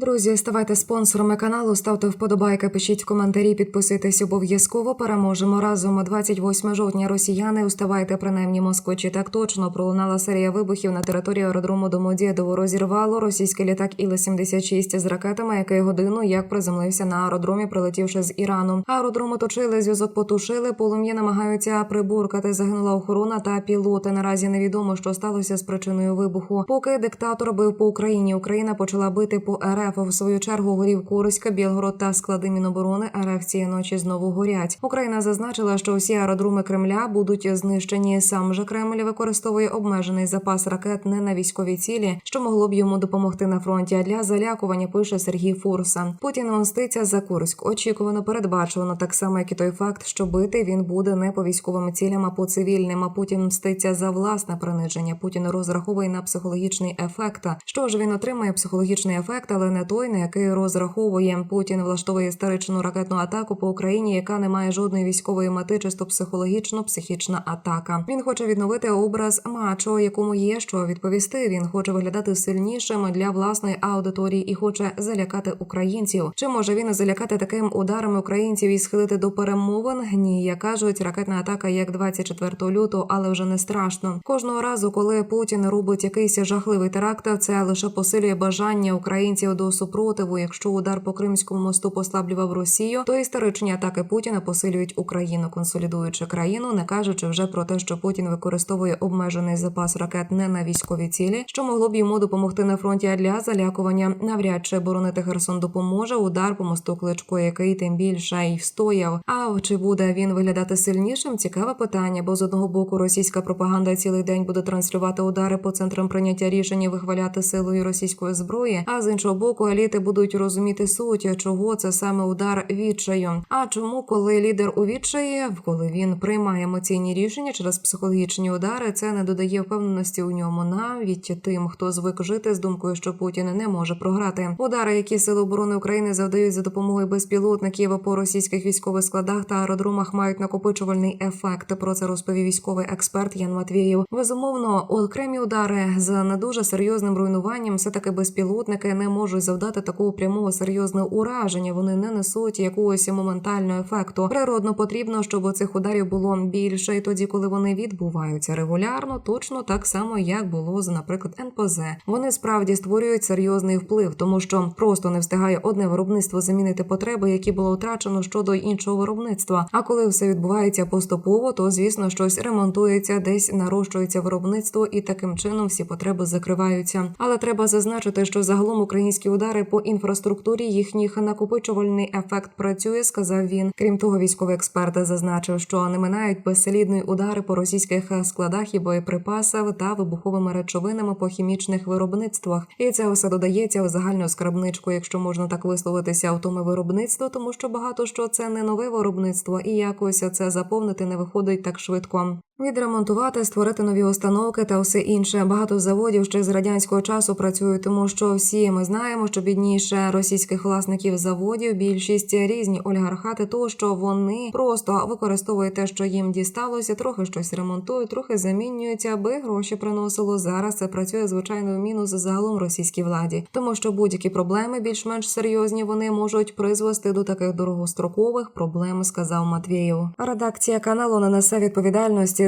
Друзі, ставайте спонсорами каналу, ставте вподобайки, пишіть коментарі, підписуйтесь обов'язково. Переможемо разом. 28 жовтня. Росіяни уставайте принаймні Москвичі. Так точно пролунала серія вибухів на території аеродрому Домодєдово. Розірвало російський літак Іл-76 з ракетами, який годину як приземлився на аеродромі, прилетівши з Ірану. Аеродром оточили, зв'язок потушили. Полум'я намагаються прибуркати. Загинула охорона та пілоти. Наразі невідомо, що сталося з причиною вибуху. Поки диктатор бив по Україні, Україна почала бити по РФ. В свою чергу горів Курська, Білгород та склади Міноборони РФ цієї ночі знову горять. Україна зазначила, що всі аеродроми Кремля будуть знищені. Сам же Кремль використовує обмежений запас ракет не на військові цілі, що могло б йому допомогти на фронті. А для залякування пише Сергій Фурса. Путін мститься за Курськ. Очікувано передбачувано так само, як і той факт, що бити він буде не по військовим цілям, а по цивільним. А Путін мститься за власне приниження. Путін розраховує на психологічний ефект. Що ж він отримає психологічний ефект, але не той, на який розраховує. Путін влаштовує історичну ракетну атаку по Україні, яка не має жодної військової мети, чисто психологічно психічна атака. Він хоче відновити образ мачо, якому є що відповісти. Він хоче виглядати сильнішим для власної аудиторії і хоче залякати українців. Чи може він залякати таким ударами українців і схилити до перемовин? Ні, як кажуть, ракетна атака як 24 лютого, але вже не страшно. Кожного разу, коли Путін робить якийсь жахливий теракт, це лише посилює бажання українців до супротиву. Якщо удар по Кримському мосту послаблював Росію, то історичні атаки Путіна посилюють Україну, консолідуючи країну, не кажучи вже про те, що Путін використовує обмежений запас ракет не на військові цілі, що могло б йому допомогти на фронті а для залякування. Навряд чи боронити Херсон допоможе. Удар по мосту кличко, який тим більше й встояв. А чи буде він виглядати сильнішим? Цікаве питання, бо з одного боку російська пропаганда цілий день буде транслювати удари по центрам прийняття рішень і вихваляти силою російської зброї. А з іншого боку, еліти будуть розуміти суть, чого це саме удар відчаю. А чому, коли лідер у відчаї, коли він приймає емоційні рішення через психологічні удари, це не додає впевненості у ньому навіть тим, хто звик жити з думкою, що Путін не може програти. Удари, які сили оборони України завдають за допомогою безпілотників по російських військових складах та аеродромах, мають накопичувальний ефект. Про це розповів військовий експерт Ян Матвієв. Безумовно, окремі удари з не дуже серйозним руйнуванням, все таки безпілотники не можуть завдати такого прямого серйозного ураження. Вони не несуть якогось моментального ефекту. Природно потрібно, щоб цих ударів було більше, і тоді, коли вони відбуваються регулярно, точно так само, як було з, наприклад, НПЗ. Вони справді створюють серйозний вплив, тому що просто не встигає одне виробництво замінити потреби, які було втрачено щодо іншого виробництва. А коли все відбувається поступово, то звісно щось ремонтується, десь нарощується виробництво, і таким чином всі потреби закриваються. Але треба зазначити, що загалом українські удари по інфраструктурі їхніх накопичувальний ефект працює, сказав він. Крім того, військовий експерт зазначив, що не минають безслідні удари по російських складах і боєприпасів та вибуховими речовинами по хімічних виробництвах. І це все додається у загальну скарбничку, якщо можна так висловитися, автоми виробництво, тому що багато що це не нове виробництво, і якось це заповнити не виходить так швидко. Відремонтувати, створити нові установки та все інше. Багато заводів ще з радянського часу працюють, тому що всі ми знаємо, що бідніше російських власників заводів більшість різні олігархати, то що вони просто використовують те, що їм дісталося, трохи щось ремонтують, трохи замінюються, аби гроші приносило. Зараз це працює звичайно в мінус загалом російській владі, тому що будь-які проблеми більш-менш серйозні вони можуть призвести до таких дорогострокових проблем, сказав Матвєєв. Редакція каналу не несе відповідальності